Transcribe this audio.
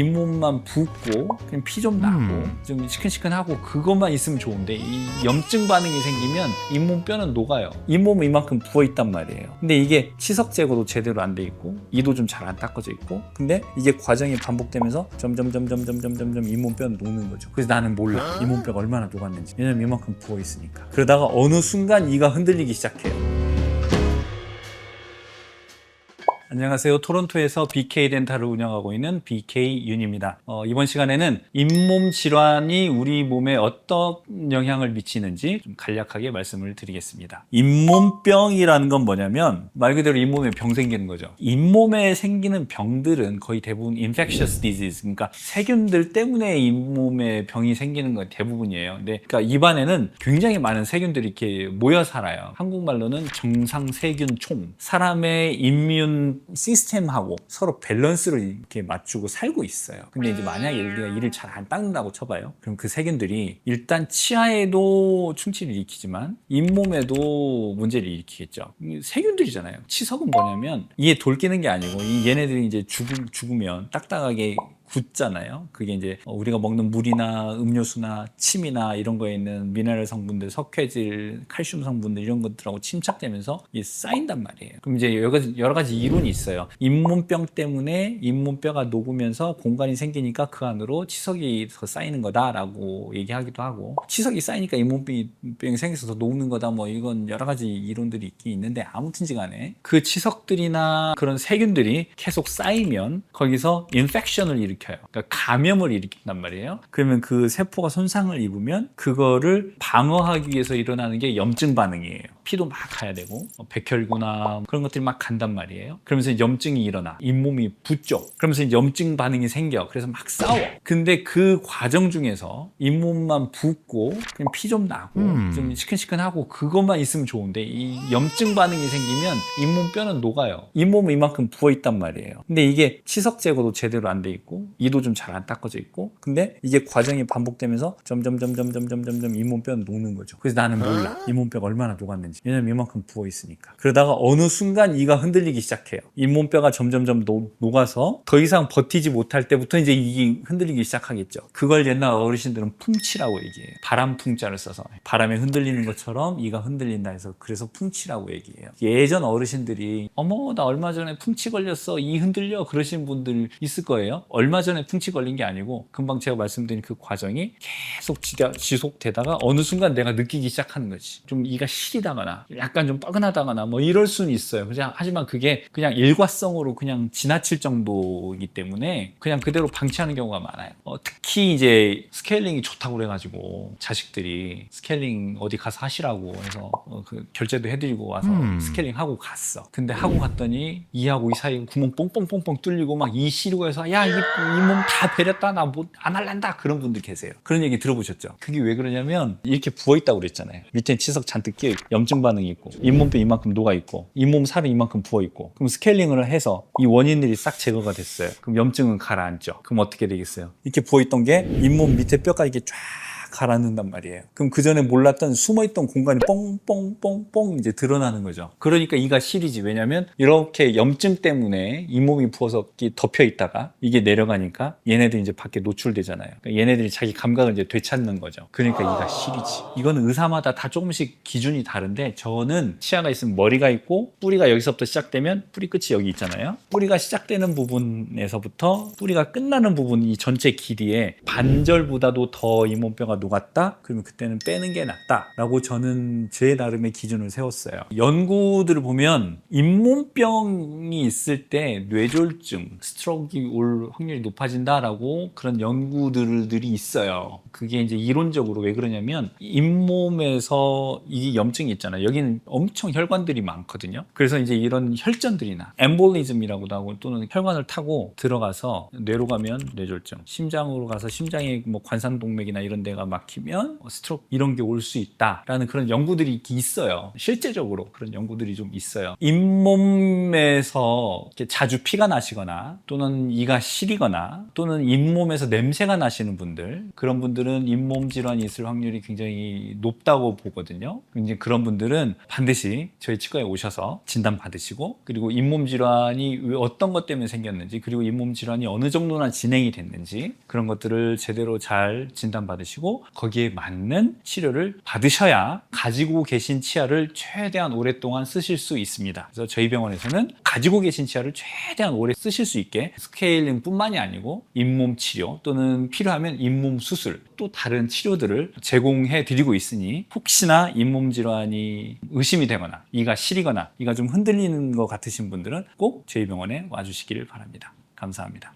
잇몸만 붓고 그냥 피 좀 나고 음. 좀 시큰시큰하고 그것만 있으면 좋은데 이 염증 반응이 생기면 잇몸 뼈는 녹아요. 잇몸은 이만큼 부어 있단 말이에요. 근데 이게 치석 제거도 제대로 안 돼 있고 이도 좀 잘 안 닦아져 있고 근데 이게 과정이 반복되면서 점점 점점 점점 점점 잇몸 뼈는 녹는 거죠. 그래서 나는 몰라 잇몸 뼈가 얼마나 녹았는지 왜냐면 이만큼 부어 있으니까. 그러다가 어느 순간 이가 흔들리기 시작해요. 안녕하세요. 토론토에서 BK 덴탈을 운영하고 있는 BK 윤입니다. 어, 이번 시간에는 잇몸 질환이 우리 몸에 어떤 영향을 미치는지 좀 간략하게 말씀을 드리겠습니다. 잇몸병이라는 건 뭐냐면 말 그대로 잇몸에 병 생기는 거죠. 잇몸에 생기는 병들은 거의 대부분 infectious disease, 그러니까 세균들 때문에 잇몸에 병이 생기는 건 대부분이에요. 근데 그러니까 입안에는 굉장히 많은 세균들이 이렇게 모여 살아요. 한국말로는 정상 세균 총. 사람의 인뮨 시스템하고 서로 밸런스를 이렇게 맞추고 살고 있어요. 근데 이제 만약에 우리가 이를 잘 안 닦는다고 쳐봐요. 그럼 그 세균들이 일단 치아에도 충치를 일으키지만 잇몸에도 문제를 일으키겠죠. 이 세균들이잖아요. 치석은 뭐냐면 이에 돌끼는 게 아니고 이 얘네들이 이제 죽, 죽으면 딱딱하게 굳잖아요. 그게 이제 우리가 먹는 물이나 음료수나 침이나 이런 거에 있는 미네랄 성분들, 석회질, 칼슘 성분들 이런 것들하고 침착되면서 이게 쌓인단 말이에요. 그럼 이제 여러 가지, 여러 가지 이론이 있어요. 잇몸병 때문에 잇몸뼈가 녹으면서 공간이 생기니까 그 안으로 치석이 더 쌓이는 거다라고 얘기하기도 하고 치석이 쌓이니까 잇몸병이 생겨서 더 녹는 거다 뭐 이건 여러 가지 이론들이 있긴 있는데 아무튼지 간에 그 치석들이나 그런 세균들이 계속 쌓이면 거기서 인펙션을 일으 켜요. 그러니까 감염을 일으킨단 말이에요. 그러면 그 세포가 손상을 입으면 그거를 방어하기 위해서 일어나는 게 염증 반응이에요. 피도 막 가야 되고 뭐 백혈구나 그런 것들이 막 간단 말이에요. 그러면서 염증이 일어나 잇몸이 붓죠. 그러면서 염증 반응이 생겨. 그래서 막 싸워. 근데 그 과정 중에서 잇몸만 붓고 그냥 피 좀 나고 음. 좀 시큰시큰하고 그것만 있으면 좋은데 이 염증 반응이 생기면 잇몸 뼈는 녹아요. 잇몸은 이만큼 부어 있단 말이에요. 근데 이게 치석 제거도 제대로 안 돼 있고 이도 좀 잘 안 닦아져 있고 근데 이게 과정이 반복되면서 점점 점점 점점 점점 잇몸 뼈는 녹는 거죠. 그래서 나는 몰라 잇몸 뼈가 얼마나 녹았는지 왜냐면 이만큼 부어 있으니까. 그러다가 어느 순간 이가 흔들리기 시작해요. 잇몸 뼈가 점점점 녹, 녹아서 더 이상 버티지 못할 때부터 이제 이게 흔들리기 시작하겠죠. 그걸 옛날 어르신들은 풍치라고 얘기해요. 바람 풍자를 써서 바람에 흔들리는 것처럼 이가 흔들린다 해서 그래서 풍치라고 얘기해요. 예전 어르신들이 어머 나 얼마 전에 풍치 걸렸어 이 흔들려 그러신 분들 있을 거예요. 얼마 전에 풍치 걸린 게 아니고 금방 제가 말씀드린 그 과정이 계속 지속되다가 어느 순간 내가 느끼기 시작하는 거지. 좀 이가 시리다거나 약간 좀 뻐근하다거나 뭐 이럴 수는 있어요. 그냥 하지만 그게 그냥 일과성으로 그냥 지나칠 정도이기 때문에 그냥 그대로 방치하는 경우가 많아요. 어, 특히 이제 스케일링이 좋다고 그래가지고 자식들이 스케일링 어디 가서 하시라고 해서 어, 그 결제도 해드리고 와서 음. 스케일링 하고 갔어. 근데 하고 갔더니 이하고 이 사이 구멍 뽕뽕뽕뽕 뚫리고 막 이 시리고 해서 야 이 몸다 베렸다 나뭐안 할란다 그런 분들 계세요. 그런 얘기 들어보셨죠? 그게 왜 그러냐면 이렇게 부어 있다고 그랬잖아요. 밑에 치석 잔뜩 끼어 있고 염증 반응이 있고 잇몸뼈 이만큼 녹아 있고 잇몸 살은 이만큼 부어 있고 그럼 스케일링을 해서 이 원인들이 싹 제거가 됐어요. 그럼 염증은 가라앉죠. 그럼 어떻게 되겠어요? 이렇게 부어 있던 게 잇몸 밑에 뼈가 이렇게 쫙 가라앉는단 말이에요. 그럼 그 전에 몰랐던 숨어있던 공간이 뽕뽕뽕뽕 이제 드러나는 거죠. 그러니까 이가 시리지. 왜냐면 이렇게 염증 때문에 잇몸이 부어서 덮여 있다가 이게 내려가니까 얘네들이 이제 밖에 노출되잖아요. 그러니까 얘네들이 자기 감각을 이제 되찾는 거죠. 그러니까 이가 시리지. 이거는 의사마다 다 조금씩 기준이 다른데 저는 치아가 있으면 머리가 있고 뿌리가 여기서부터 시작되면 뿌리 끝이 여기 있잖아요. 뿌리가 시작되는 부분에서부터 뿌리가 끝나는 부분 이 전체 길이에 반절보다도 더 잇몸뼈가 녹았다? 그러면 그때는 빼는 게 낫다 라고 저는 제 나름의 기준을 세웠어요. 연구들을 보면 잇몸병이 있을 때 뇌졸중, 스트로크가 올 확률이 높아진다라고 그런 연구들이 있어요. 그게 이제 이론적으로 왜 그러냐면 잇몸에서 이 염증이 있잖아요. 여기는 엄청 혈관들이 많거든요. 그래서 이제 이런 혈전들이나 엠볼리즘이라고도 하고 또는 혈관을 타고 들어가서 뇌로 가면 뇌졸중, 심장으로 가서 심장의 뭐 관상동맥이나 이런 데가 막히면 스트로크 이런 게 올 수 있다라는 그런 연구들이 있어요. 실제적으로 그런 연구들이 좀 있어요. 잇몸에서 자주 피가 나시거나 또는 이가 시리거나 또는 잇몸에서 냄새가 나시는 분들 그런 분들은 잇몸 질환이 있을 확률이 굉장히 높다고 보거든요. 이제 그런 분들은 반드시 저희 치과에 오셔서 진단 받으시고 그리고 잇몸 질환이 왜 어떤 것 때문에 생겼는지 그리고 잇몸 질환이 어느 정도나 진행이 됐는지 그런 것들을 제대로 잘 진단 받으 거기에 맞는 치료를 받으셔야 가지고 계신 치아를 최대한 오랫동안 쓰실 수 있습니다. 그래서 저희 병원에서는 가지고 계신 치아를 최대한 오래 쓰실 수 있게 스케일링뿐만이 아니고 잇몸 치료 또는 필요하면 잇몸 수술 또 다른 치료들을 제공해 드리고 있으니 혹시나 잇몸 질환이 의심이 되거나 이가 시리거나 이가 좀 흔들리는 것 같으신 분들은 꼭 저희 병원에 와주시기를 바랍니다. 감사합니다.